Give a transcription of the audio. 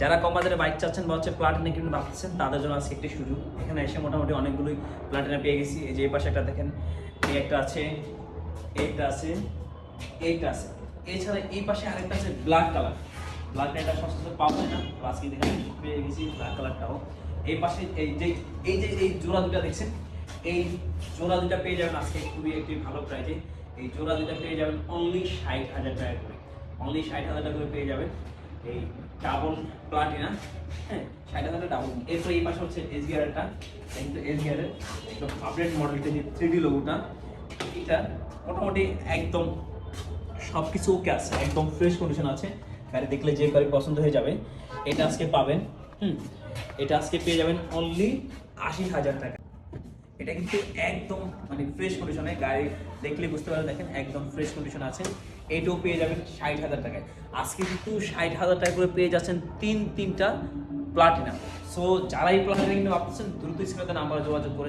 যারা কম বাজারে বাইক চাচ্ছেন বা হচ্ছে প্লাটিনা কিনবেন ভাবছেন তাদের জন্য আজকে একটি সুযোগ। এখানে এসে মোটামুটি অনেকগুলোই প্লাটিনা পেয়ে গেছি। এই যে এই পাশে একটা দেখেন, এই একটা আছে, এইটা আছে এইটা আছে। এছাড়া এই পাশে আরেকটা আছে ব্ল্যাক কালার ব্ল্যাক কালারটা সচরাচর পাওয়া যায় না আজকে দেখেন পেয়ে গেছি ব্ল্যাক কালারটাও এই পাশে এই যে এই যে, এই জোড়া দুটা দেখছেন, এই জোড়া দুটা পেয়ে যাবেন আজকে খুবই একটি ভালো প্রাইজে এই জোড়া দুটা পেয়ে যাবেন অনলি ষাট হাজার টাকা করে। অনলি ষাট হাজার টাকা করে পেয়ে যাবেন। এই ডাবল প্লাটিনা হ্যাঁ ষাট হাজার টাকা ডাবল এরপর এই পাশে হচ্ছে এস গিয়ারটা কিন্তু এস গিয়ারের আপডেট মডেলটা যে থ্রি ডি লোগোটা এটা মোটামুটি একদম সব কিছু ওকে আছে, একদম ফ্রেশ কন্ডিশন আছে। গাড়ি দেখলে যে গাড়ি পছন্দ হয়ে যাবে, এটা আজকে পাবেন, হুম, এটা আজকে পেয়ে যাবেন অনলি আশি হাজার টাকা। এটা কিন্তু একদম মানে ফ্রেশ কন্ডিশনে গাড়ি দেখলে বুঝতে পারবেন, দেখেন একদম ফ্রেশ কন্ডিশন আছে। এটাও পেয়ে যাবেন ষাট হাজার টাকায়। আজকে কিন্তু ষাট হাজার টাকা করে পেয়ে যাচ্ছেন তিন, তিনটা প্লাটিনা সো যারা এই প্লাটিনা কিন্তু ভাবছেন দ্রুত স্ক্রিনে নাম্বার যোগাযোগ করে